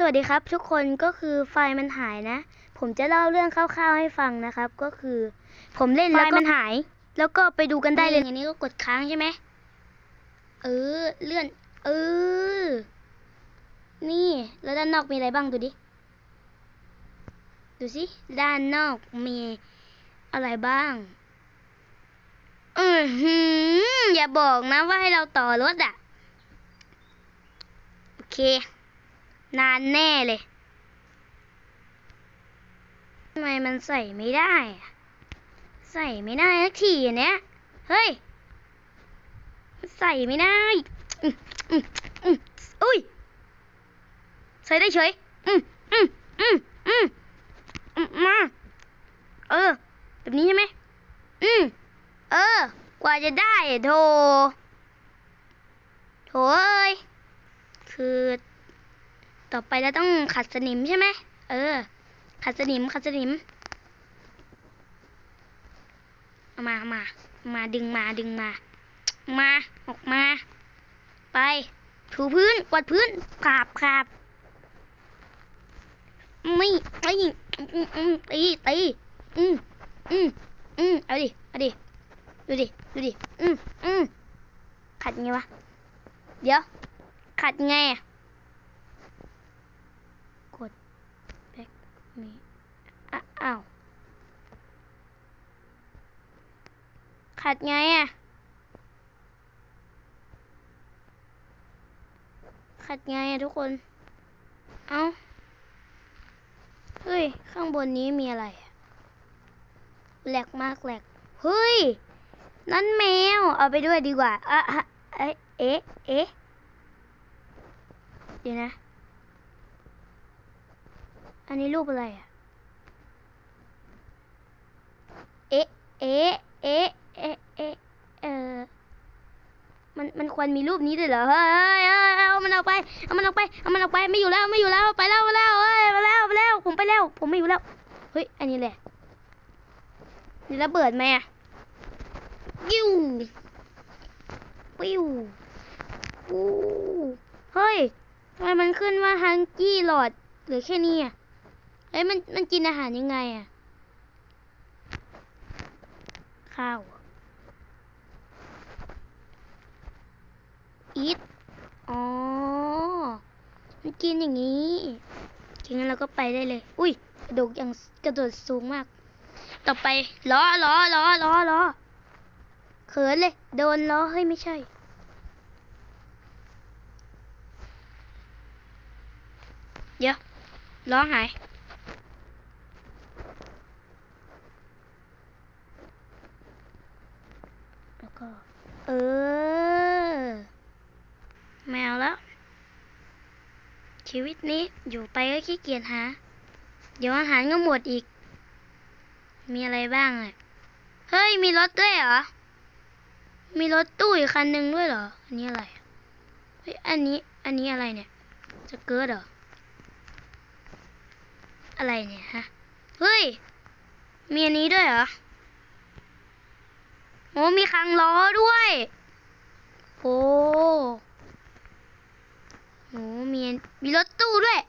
สวัสดีครับ ทุกคนก็คือไฟล์มันหายนะ ผมจะเล่าเรื่องคร่าวๆให้ฟังนะครับ ก็คือ ผมเล่นแล้วมันหาย แล้วก็ไปดูกันได้เลยอย่างนี้ก็กดค้างใช่ไหมเออเลื่อน เออ นี่แล้วด้านนอกมีอะไรบ้างดูดิ ดูสิด้านนอกมีอะไรบ้าง อือหืออย่าบอกนะว่าให้เราต่อรถอะ โอเค นานแน่เลยทำไมมันใส่ไม่ได้อะใส่ไม่ได้สักทีอันเนี้ย เฮ้ย ใส่ไม่ได้ อุ้ย ใส่ได้เฉย อืมอืมอืมอืมมา เออ แบบนี้ใช่ไหม อืม เออ กว่าจะได้โถโถเอ้ย คือ ต่อไปเราต้องขัดสนิมใช่ไหม เออ ขัดสนิม ขัดสนิม มา มา มาดึงมาดึงมา มา ออกมา ไป ถูพื้น กวาดพื้นขาบขาบไม่ไม่ตีตีอืมอืมอืมเอาดิ เอาดิ ดูดิ ดูดิ อืมอืมขัดไงวะ เดี๋ยว ขัดไงอะ กดแนี้อ้าวขัดไงอะ ขัดไงอะทุกคน เอ้า เฮ้ย ข้างบนนี้มีอะไรอะแหลกมากแหลก เฮ้ย นั่นแมว เอาไปด้วยดีกว่า อะฮะเอ๊ะ เอ๊ะ เดี๋ยวนะ อันนี้รูปอะไรอะ เอ๊ะ เอ๊ะ เอ๊ะ เอ๊ะ เอ๊ะ เออมัน มันควรมีรูปนี้ด้วยเหรอเฮ้ยเฮ้ยเอามันออกไป เอามันออกไป เอามันออกไป ไม่อยู่แล้ว ไม่อยู่แล้ว ไปแล้ว ไปแล้ว เฮ้ย ไปแล้ว ไปแล้ว ผมไปแล้ว ผมไม่อยู่แล้ว เฮ้ย อันนี้แหละนี่ระเบิดไหมอะยิ้ววิวอู้เฮ้ยทำไมมันขึ้นว่าฮังกี้หลอดหลือแค่นี้อะ เอ้ยมันมันกินอาหารยังไงอะข้าวอีทอ๋อ มันกินอย่างนี้งั้นเราก็ไปได้เลย อุ้ยกระโดดอย่างกระโดดสูงมาก ต่อไปล้อล้อล้อล้อล้อเขินเลย โดนล้อเฮ้ยไม่ใช่ เดี๋ยวล้อหาย แล้ว ก็ เออ แมวแล้ว ชีวิตนี้อยู่ไปก็ขี้เกียจหา เดี๋ยวอาหารก็หมดอีก มีอะไรบ้างอะ เฮ้ย มีรถด้วยเหรอ มีรถตู้อีกคันหนึ่งด้วยเหรอ อันนี้อะไร เฮ้ย อันนี้ อันนี้อะไรเนี่ย จะเกิดเหรอ อะไรเนี่ยฮะ เฮ้ย มีอันนี้ด้วยเหรอ อ้มีคังล้อด้วย โอ้โหมีมีรถตู้ด้วย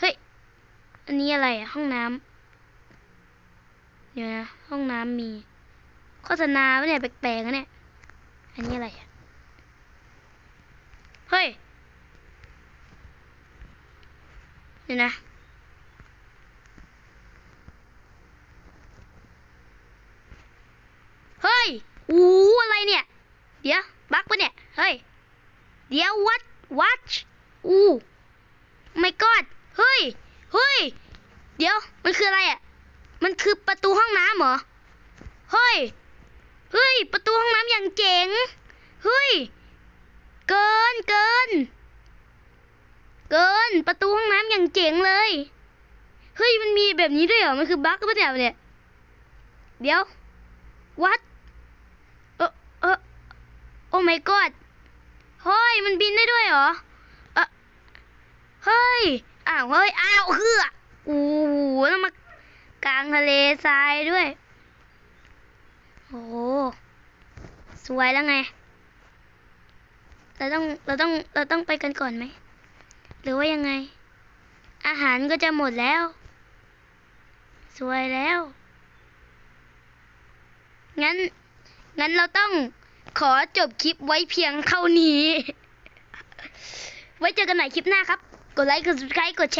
เฮ้ย อันนี้อะไรอะห้องน้ำเดี๋ยวนะ ห้องน้ำมี โฆษณาปะเนี่ย แปลกๆนะเนี่ย อันนี้อะไรเฮ้ย เดี๋ยวนะ เฮ้ย อู้อะไรเนี่ย เดี๋ยวบักปะเนี่ย เฮ้ย เดี๋ยว what what อู้ไม่กอดเฮ้ย เฮ้ย เดี๋ยว มันคืออะไรอะ มันคือประตูห้องน้ำเหรอ เฮ้ย เฮ้ย ประตูห้องน้ำอย่างเจ๋ง เฮ้ย เกิน เกิน เกิน ประตูห้องน้ำอย่างเจ๋งเลย เฮ้ย มันมีแบบนี้ด้วยเหรอ มันคือบั๊กปะเนี่ยเนี่ย เดี๋ยว what เออเออ โอ้ my god เฮ้ย มันบินได้ด้วยเหรอ เออเฮ้ย อ้าว เฮ้ย อ้าวเฮืออู้หูแล้วมากลางทะเลทรายด้วย โอ้สวยแล้วไง เราต้อง เราต้อง เราต้องไปกันก่อนไหม หรือว่ายังไง อาหารก็จะหมดแล้ว สวยแล้ว งั้น งั้นเราต้อง ขอจบคลิปไว้เพียงเท่านี้ ไว้เจอกันใหม่คลิปหน้าครับ กดไลค์ กด subscribe กดแชร์